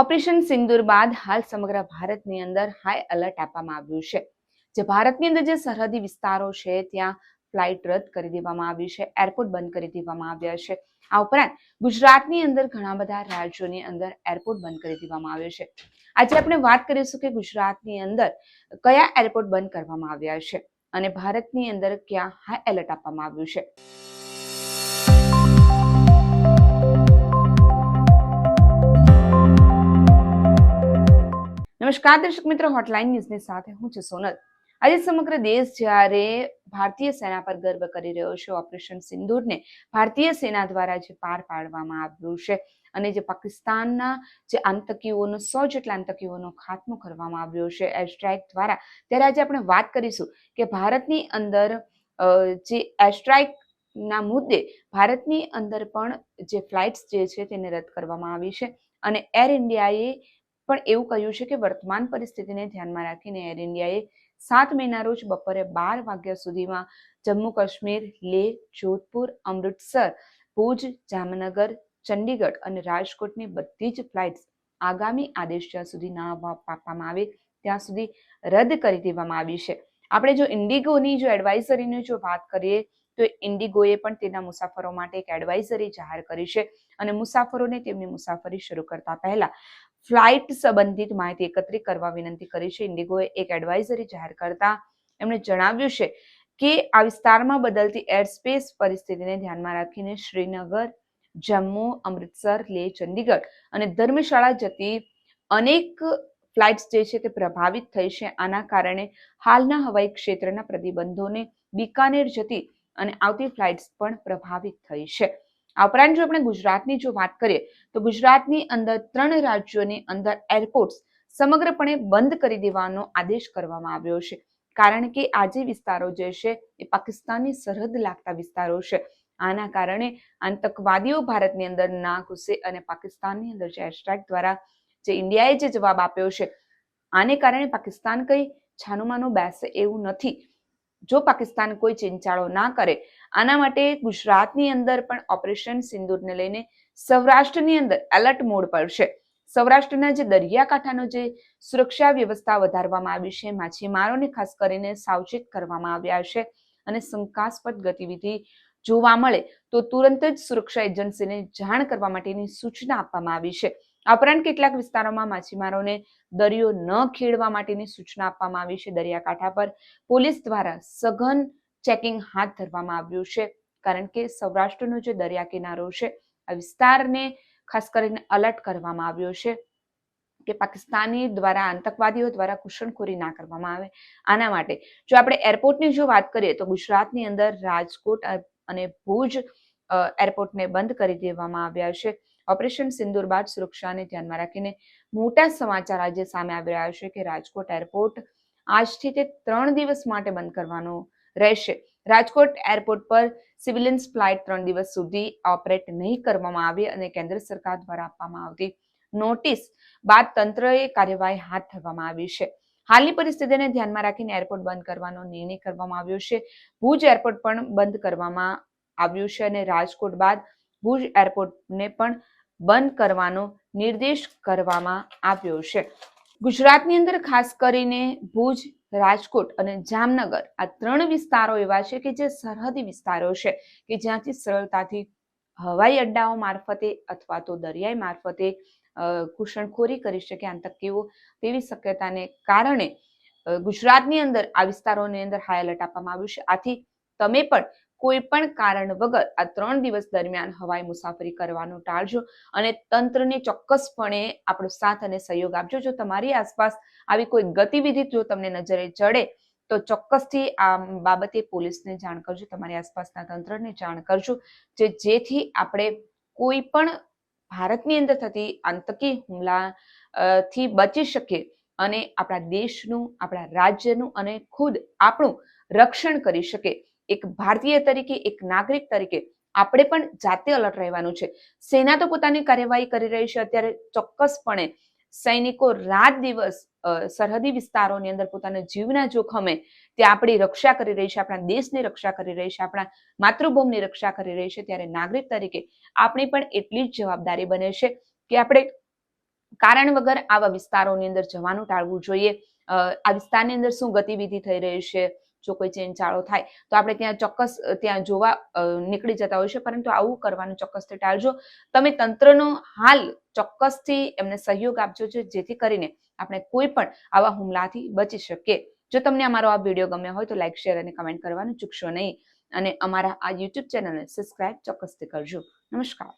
Operation સિંદૂર બાદ હાલ સમગ્ર ભારતની અંદર હાઈ એલર્ટ આપવામાં આવ્યું છે. જે ભારતની અંદર જે સરહદી વિસ્તારો છે, ત્યાં ફ્લાઇટ રદ કરી દેવામાં આવી છે એરપોર્ટ બંધ કરી દેવામાં આવ્યા છે. આ ઉપરાંત ગુજરાતની અંદર ઘણા બધા રાજ્યોની અંદર એરપોર્ટ બંધ કરી દેવામાં આવ્યો છે. આજે આપણે વાત કરીશું કે ગુજરાતની અંદર કયા એરપોર્ટ બંધ કરવામાં આવ્યા છે અને ભારતની અંદર ક્યાં હાઈ એલર્ટ આપવામાં આવ્યું છે. નમસ્કાર, દર્શક મિત્રો હોટલાઇન ન્યૂઝની સાથે હું છું સોનલ. આજે સમગ્ર દેશ જ્યારે ભારતીય સેના પર ગર્વ કરી રહ્યો છે, ઓપરેશન સિંદૂરને ભારતીય સેના દ્વારા જે પાર પાડવામાં આવ્યું છે અને જે પાકિસ્તાનના જે આતંકીઓનો, સો જેટલા આતંકીઓનો ખાત્મો કરવામાં આવ્યો છે એર સ્ટ્રાઇક દ્વારા, ત્યારે આજે આપણે વાત કરીશું કે ભારતની અંદર જે એર સ્ટ્રાઇક ના મુદ્દે ભારતની અંદર પણ જે ફ્લાઇટ્સ જે છે, તેને રદ કરવામાં આવી છે અને એર ઇન્ડિયાએ પણ એવું કહ્યું છે કે વર્તમાન પરિસ્થિતિને ધ્યાનમાં રાખીને એર ઇન્ડિયાએ સાત મેના રોજ બપોરે બાર વાગ્યા સુધીમાં જમ્મુ કાશ્મીર લેહ જોધપુર, અમૃતસર, ભુજ, જામનગર, ચંડીગઢ અને રાજકોટની બધી જ ફ્લાઇટ્સ આગામી આદેશ જ્યાં સુધી ના આપ- આપવામાં આવે ત્યાં સુધી રદ કરી દેવામાં આવી છે. આપણે જો ઇન્ડિગોની જો એડવાઇઝરીની જો વાત કરીએ તો ઇન્ડિગોએ પણ તેના મુસાફરો માટે એક એડવાઇઝરી જાહેર કરી છે અને મુસાફરોને તેમની મુસાફરી શરૂ કરતા પહેલા ફ્લાઇટ સંબંધિત માહિતી એકત્રિત કરવા વિનંતી કરી છે. ઇન્ડિગોએ એક એડવાઇઝરી જાહેર કરતા એમણે જણાવ્યું છે કે આ વિસ્તારમાં બદલતી એરસ્પેસ પરિસ્થિતિને ધ્યાનમાં રાખીને શ્રીનગર, જમ્મુ, અમૃતસર લેહ ચંદીગઢ અને ધર્મશાળા જતી અનેક ફ્લાઇટ્સ જે છે તે પ્રભાવિત થઈ છે. આના કારણે હાલના હવાઈ ક્ષેત્રના પ્રતિબંધોને બિકાનેર જતી અને આવતી ફ્લાઇટ્સ પણ પ્રભાવિત થઈ છે. આ ઉપરાંત જો આપણે ગુજરાતની જો વાત કરીએ, તો ગુજરાતની અંદર ત્રણ રાજ્યોની અંદર એરપોર્ટ્સ સમગ્રપણે બંધ કરી દેવાનો આદેશ કરવામાં આવ્યો છે. કારણ કે આ જે વિસ્તારો જે છે, એ પાકિસ્તાનની સરહદ લાગતા વિસ્તારો છે. આના કારણે આતંકવાદીઓ ભારતની અંદર ના ઘૂસે અને પાકિસ્તાનની અંદર જે એરસ્ટ્રાઇક દ્વારા જે ઇન્ડિયાએ જે જવાબ આપ્યો છે, આને કારણે પાકિસ્તાન કઈ છાનુમાનું બેસે એવું નથી. જો પાકિસ્તાન કોઈ ચિંચાળો ના કરે, આના માટે ગુજરાતની અંદર પણ ઓપરેશન સિંદૂરને લઈને સૌરાષ્ટ્રની અંદર એલર્ટ મોડ પર છે સૌરાષ્ટ્રના જે દરિયાકાંઠાનો જે સુરક્ષા વ્યવસ્થા વધારવામાં આવી છે, માછીમારોને ખાસ કરીને સાવચેત કરવામાં આવ્યા છે અને શંકાસ્પદ ગતિવિધિ જોવા મળે, તો તુરંત જ સુરક્ષા એજન્સીને જાણ કરવા માટેની સૂચના આપવામાં આવી છે. આ ઉપરાંત કેટલાક વિસ્તારોમાં માછીમારોને દરિયો ન ખેડવા માટેની સૂચના આપવામાં આવી છે. દરિયાકાંઠા પર પોલીસ દ્વારા સઘન ચેકિંગ હાથ ધરવામાં આવ્યું છે, કારણ કે સૌરાષ્ટ્રનો જે દરિયા કિનારો છે, આ વિસ્તારને ખાસ કરીને અલર્ટ કરવામાં આવ્યો છે કે પાકિસ્તાની દ્વારા, આતંકવાદીઓ દ્વારા ઘૂસણખોરી ના કરવામાં આવે. આના માટે જો આપણે એરપોર્ટની જો વાત કરીએ તો ગુજરાતની અંદર રાજકોટ અને ભુજ એરપોર્ટને બંધ કરી દેવામાં આવ્યા છે. ઓપરેશન સિંદુર બાદ સુરક્ષાને ધ્યાનમાં રાખીને મોટા સમાચાર આજે સામે આવી રહ્યા છે કે રાજકોટ એરપોર્ટ આજથી તે ત્રણ દિવસ માટે બંધ કરવાનો રહેશે. રાજકોટ એરપોર્ટ પર સિવિલિયન્સ ફ્લાઇટ ત્રણ દિવસ સુધી ઓપરેટ નહીં કરવામાં આવે અને કેન્દ્ર સરકાર દ્વારા આપવામાં આવતી નોટિસ બાદ તંત્રએ કાર્યવાહી હાથ ધરવામાં આવી છે. હાલની પરિસ્થિતિને ધ્યાનમાં રાખીને એરપોર્ટ બંધ કરવાનો નિર્ણય કરવામાં આવ્યો છે. ભુજ એરપોર્ટ પણ બંધ કરવામાં આવ્યું છે અને રાજકોટ બાદ ભુજ એરપોર્ટને પણ બંધ કરવાનો નિર્દેશ કરવામાં આવ્યો છે. ગુજરાતની અંદર ખાસ કરીને ભુજ, રાજકોટ અને જામનગર આ ત્રણ વિસ્તારો એવા છે કે જે સરહદી વિસ્તારો છે કે જ્યાંથી સરળતાથી હવાઈ અડ્ડાઓ મારફતે અથવા તો દરિયાઈ મારફતે ઘૂસણખોરી કરી શકે આતંકીઓ તેવી શક્યતાને કારણે ગુજરાતની અંદર આ વિસ્તારોની અંદર હાઈ એલર્ટ આપવામાં આવ્યું છે. આથી તમે પણ કોઈ પણ કારણ વગર આ ત્રણ દિવસ દરમિયાન હવાઈ મુસાફરી કરવાનું ટાળજો અને તંત્રને ચોક્કસપણે આપણો સાથ અને સહયોગ આપજો. જો તમારી આસપાસ આવી કોઈ ગતિવિધિ જો તમને નજરે ચડે, તો ચોક્કસથી આ બાબતે પોલીસને જાણ કરજો, તમારી આસપાસના તંત્રને જાણ કરજો, જે જેથી આપણે કોઈ પણ ભારતની અંદર થતી આતંકી હુમલા થી બચી શકીએ અને આપણા દેશનું, આપણા રાજ્યનું અને ખુદ આપણું રક્ષણ કરી શકે એક ભારતીય તરીકે, એક નાગરિક તરીકે આપણે પણ જાતે અલર્ટ રહેવાનું છે. સેના તો પોતાની કાર્યવાહી કરી રહી છે. અત્યારે ચોક્કસપણે સૈનિકો રાત દિવસ સરહદી વિસ્તારોની અંદર પોતાના જીવના જોખમે તે આપણી રક્ષા કરી રહી છે, આપણા દેશની રક્ષા કરી રહી છે, આપણા માતૃભૂમિની રક્ષા કરી રહી છે. ત્યારે નાગરિક તરીકે આપણી પણ એટલી જ જવાબદારી બને છે કે આપણે કારણ વગર આવા વિસ્તારોની અંદર જવાનું ટાળવું જોઈએ. આ વિસ્તારની અંદર શું ગતિવિધિ થઈ રહી છે? જો કોઈ ચેનચાળો થાય, તો આપણે ત્યાં ચોક્કસ ત્યાં જોવા નીકળી જતા હોય છે. પરંતુ આવું કરવાનું ચોક્કસથી ટાળજો. તમે તંત્રનો હાલ ચોક્કસથી એમને સહયોગ આપજો છો, જેથી કરીને આપણે કોઈ પણ આવા હુમલાથી બચી શકીએ. જો તમને અમારો આ વીડિયો ગમ્યો હોય તો લાઈક, શેર અને કમેન્ટ કરવાનું ચૂકશો નહીં. અને અમારા આ યુટ્યુબ ચેનલને સબસ્ક્રાઇબ ચોક્કસથી કરજો. નમસ્કાર.